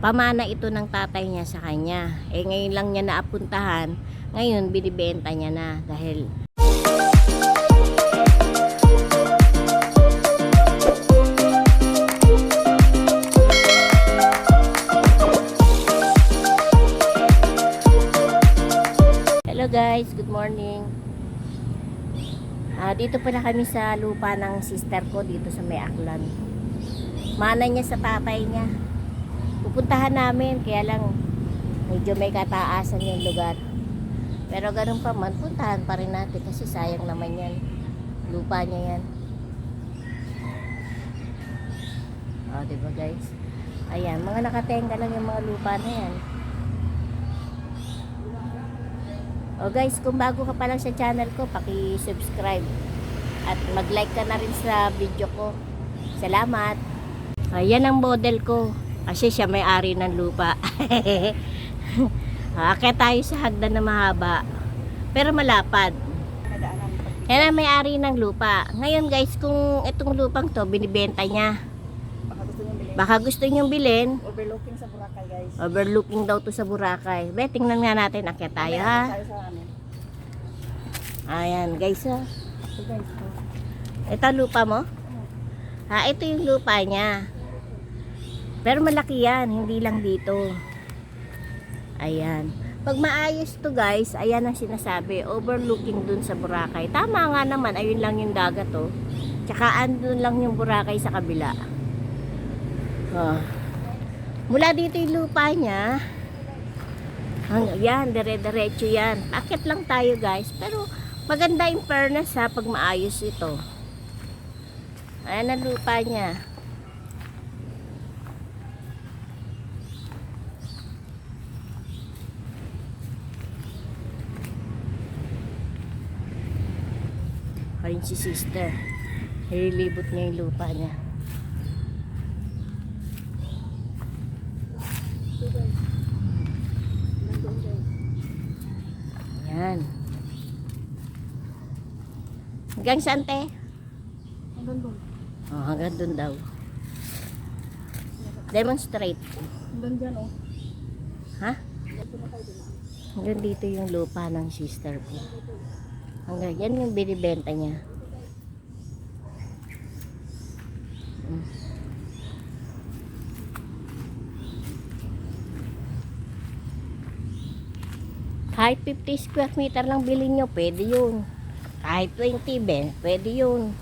Pamana ito ng tatay niya sa kanya. Eh ngayon lang niya naapuntahan. Ngayon binibenta niya na dahil Hello guys, good morning. Ah, dito pala kami sa lupa ng sister ko dito sa May Aklan. Mana niya sa tatay niya. Pupuntahan namin, kaya lang medyo may kataasan yung lugar. Pero ganun pa man, puntahan pa rin natin kasi sayang naman yan. Lupa niya yan. O, di ba guys? Ayan, mga nakatenga lang yung mga lupa na yan. O guys, kung bago ka pa lang sa channel ko, paki-subscribe. At mag-like ka na rin sa video ko. Salamat! Ayan ang model ko. Kasi siya may-ari ng lupa. Akit tayo sa hagdan na mahaba. Pero malapad. Yan ang may-ari ng lupa. Ngayon guys, kung itong lupang to, binibenta niya. Baka gusto niyong bilhin. Overlooking sa Boracay guys. Overlooking daw to sa Boracay. Be, tingnan nga natin. Akit tayo ha. Ano. Ayan guys ha. Ito. Ito lupa mo? Ha, ito yung lupa niya. Pero malaki yan, hindi lang dito. Ayan. Pag maayos to guys, ayan ang sinasabi, overlooking dun sa Boracay. Tama nga naman, ayun lang yung dagat to. Tsaka andun lang yung Boracay sa kabila. Oh. Mula dito yung lupa niya. Hang, yan, dire-diretso yan. Akit lang tayo guys. Pero maganda in fairness ha, pag maayos ito. Ayan ang lupa niya. Ayun si sister. Nililibot niya yung lupa niya. Yan. Hanggang saan te? Hanggang doon. Oh, hanggang dun daw. Demonstrate. Hanggang dyan oh. Ha? Hanggang dito yung lupa ng sister ko. Hanggang yan yung binibenta niya. Kahit 50 square meter lang bilhin nyo, pwede yun. Kahit 20, ben, pwede yun.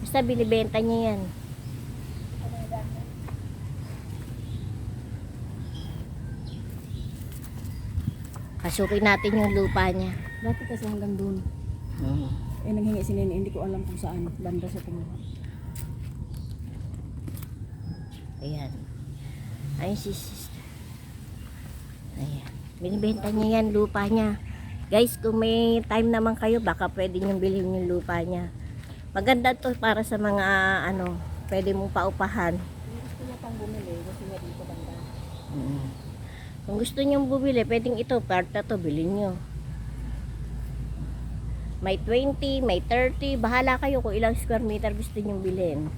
Basta binibenta niya yan. Kasukin natin yung lupa niya. Dati kasi hanggang doon. Mm. Eh nanghingi si Nene, hindi ko alam kung saan. Banda sa tingin. Ayan. Ayun si sister. Ayan. Binibenta niya yan, lupa niya. Guys, kung may time naman kayo, baka pwede niyong bilhin yung lupa niya. Maganda to para sa mga, ano, pwede mong paupahan. Gusto niya pang bumili. Gusto niya dito banda. Mm. Kung gusto niyong bumili, pwedeng ito, part na to, bilhin niyo. May 20, may 30, bahala kayo kung ilang square meter gusto niyong bilhin.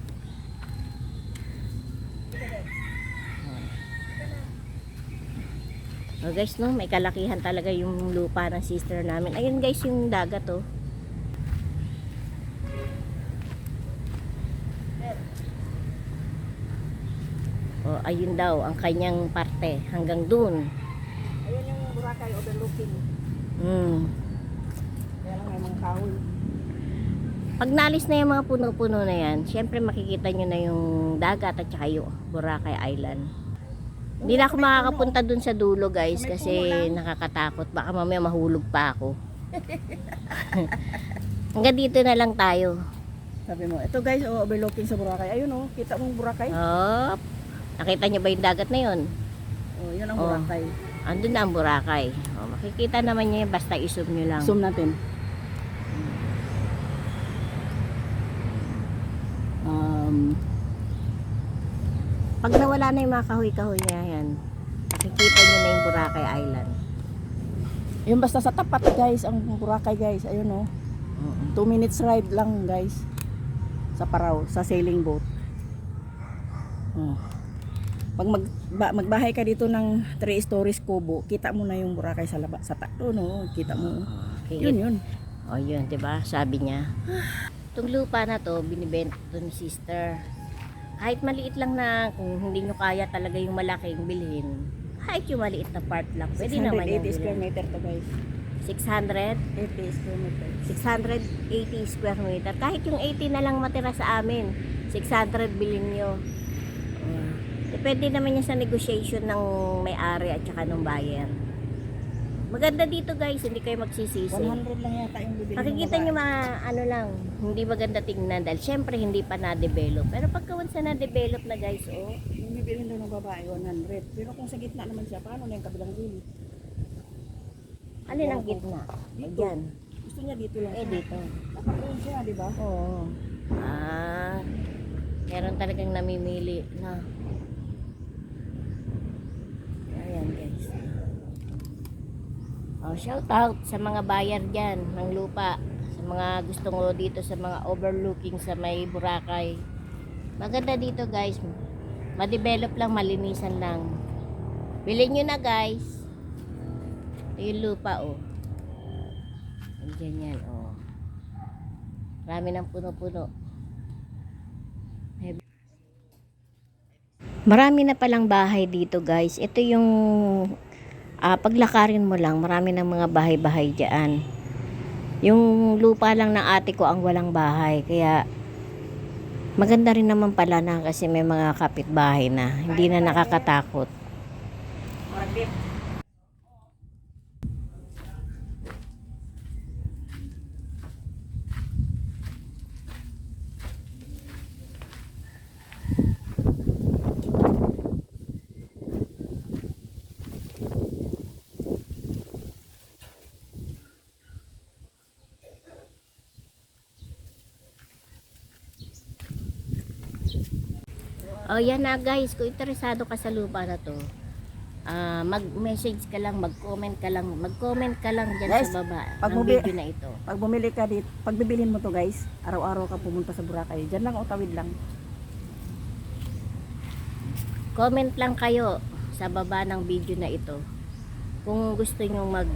Oh guys, no, may kalakihan talaga yung lupa ng sister namin. Ayun guys, yung dagat oh. Oh, ayun daw ang kanyang parte hanggang dun. Ayun yung Boracay overlooking. Mm. Kaya lang may mga kahoy. Pag nalis na yung mga puno-puno na yan, syempre makikita nyo na yung dagat at saka yung Boracay Island. Hindi na ako makakapunta dun sa dulo guys kasi nakakatakot. Baka mamaya mahulog pa ako. Hanggang dito na lang tayo. Sabi mo, ito guys, oh, overlooking sa Boracay. Ayun oh, kita mong Boracay. Hop. Nakita nyo ba yung dagat na yun? Oh, yun ang Oh. Boracay. Andun na ang Boracay. O, makikita naman nyo yun basta isom nyo lang. Zoom natin. Um, Pag nawala na yung mga kahoy-kahoy niya yan, makikita nyo na yung Boracay Island. yun basta sa tapat guys, ang Boracay guys. Ayun oh. 2 minutes ride lang guys. Sa Paraw, sa sailing boat. Oh. Pag mag ba, magbahay ka dito ng 3 stories kubo, kita mo na yung Boracay sa laba, sa takto, no? Kita mo. Okay. Yun, yun. O yun, di ba? Sabi niya. Itong lupa na to, binibenta to ni sister. Kahit maliit lang na, kung hindi nyo kaya talaga yung malaking bilhin, kahit yung maliit na part lang, pwede naman yung 680 square bilhin. meter to guys. 600, 80 square meter. 680 square meter. Kahit yung 80 na lang matira sa amin, 600 bilhin nyo. Uh, depende naman yan sa negotiation ng may-ari at saka ng buyer. Maganda dito guys, hindi kayo magsisisi. 100 lang yata yung bibili Makikita nyo mga ano lang, hindi maganda tingnan dahil syempre hindi pa na-develop. Pero pagka once na na-develop na guys, oh, Yung bibili daw ng babae, 100. Pero kung sa gitna naman siya, paano na yung kabilang dulo? alin ang gitna? Ayan. Gusto niya dito lang. Eh dito. Doon siya, di ba? Oo. Ah, meron talagang namimili na. Ayan guys. Oh, shout out sa mga buyer dyan ng lupa. Sa mga gustong o dito sa mga overlooking sa may Boracay. Maganda dito guys. Ma-develop lang, malinisan lang. Bilhin nyo na guys. Ito yung lupa oh. Andiyan yan oh. Marami ng puno-puno. Marami na palang bahay dito guys. Ito yung ah, paglakarin mo lang, marami ng mga bahay-bahay diyan. Yung lupa lang ng ate ko ang walang bahay. Kaya maganda rin naman pala na kasi may mga kapitbahay na. Hindi na nakakatakot. Oh, yan na guys. Kung interesado ka sa lupa na to, ah, mag-message ka lang, mag-comment ka lang, mag-comment ka lang dyan Guys, sa baba pag ng video na ito. Pag bumili ka dito, pag bibilin mo to guys, araw-araw ka pumunta sa Boracay. Diyan lang o tawid lang. Comment lang kayo sa baba ng video na ito. Kung gusto nyo mag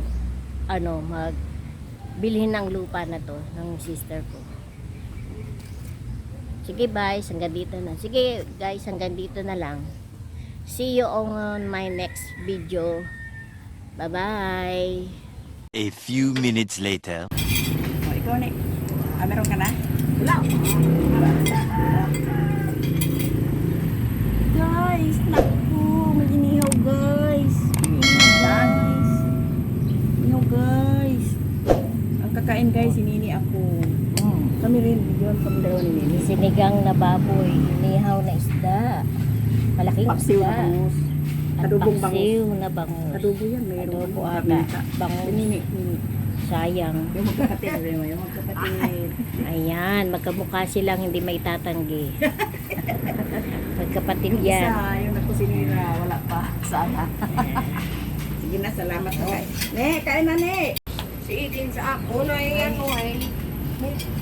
ano, mag bilhin ng lupa na to ng sister ko. Sige guys, hanggang dito na. Sige guys, hanggang dito na lang. See you on my next video. Bye-bye. A few minutes later. O, ikaw na. Ah, meron ka na? Wala. Guys, naku, may inihaw guys. Inihaw guys. No guys. Ang kakain guys, hinini ako. Kami rin, yun kami dalawa ni Nini. Sinigang na baboy, inihaw na isda. Malaking Paksiw na isda. bangus. At Adobong paksiw na bangus. Adobo yan, meron. Adobo ata. Kabita. Bangus. Nini, nini. Sayang. Yung magkakatid, alam mo, yung magkakatid. Ayan, magkamukha silang hindi may tatanggi. Magkapatid yan. Isa, yung nagkusinira, wala pa. Sana. Sige na, salamat na guys. Ne, kain na ne. Si Idin sa ako na yan.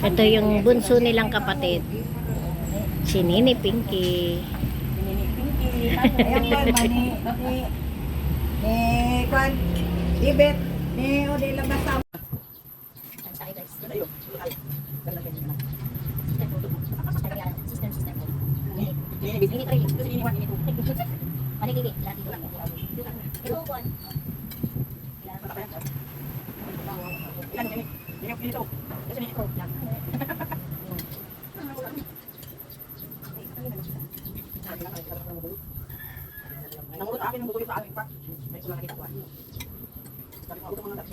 Ito yung bunso nilang kapatid. Si Nini Pinky. Nini, Pinky. Ayan ba, mani. Ni, kwan, Ibet, ni, o di labas sa Nangulot akin ng butuloy sa amin pa. May sulang nakita ko. Sabi ko, "Ako mga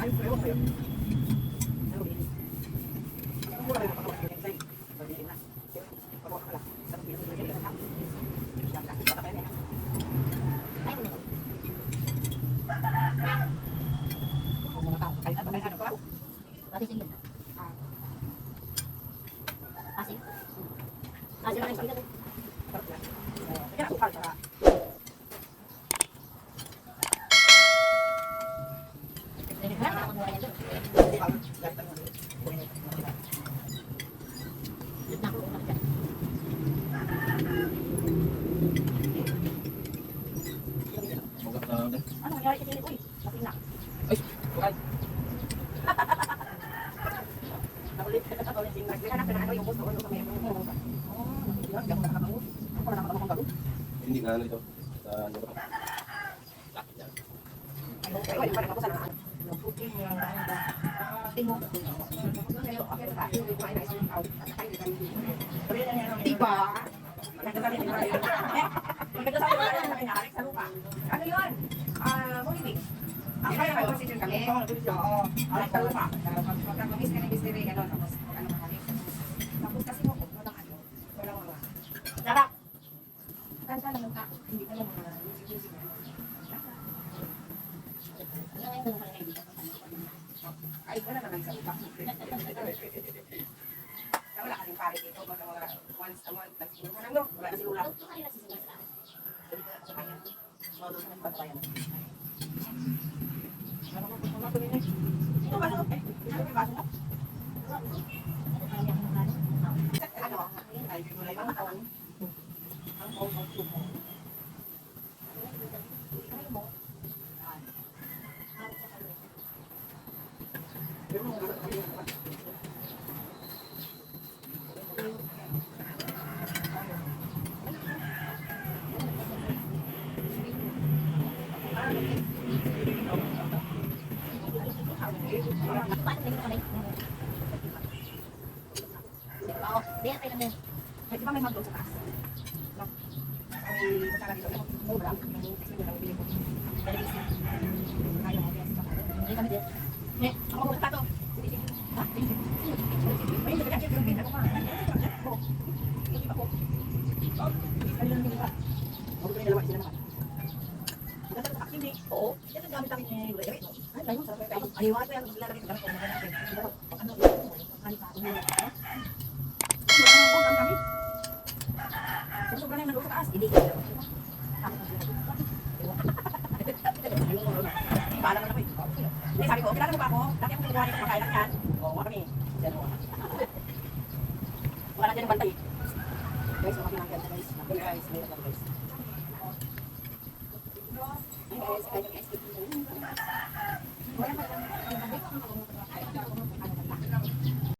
还有还有还有 Hindi na ano ito. Uh, ano ba? Diba? Ano yun? Ah, uh, Moibig. Ah, kaya kayo, consider kami. Oo. Sa lupa. Pagka-miss ka na miss ni Ray, ano, tapos, ano, Thank you. Hindi. Sabi ko, kilala mo ba ako? Dati ako kumukuha ng kumakain ng yan.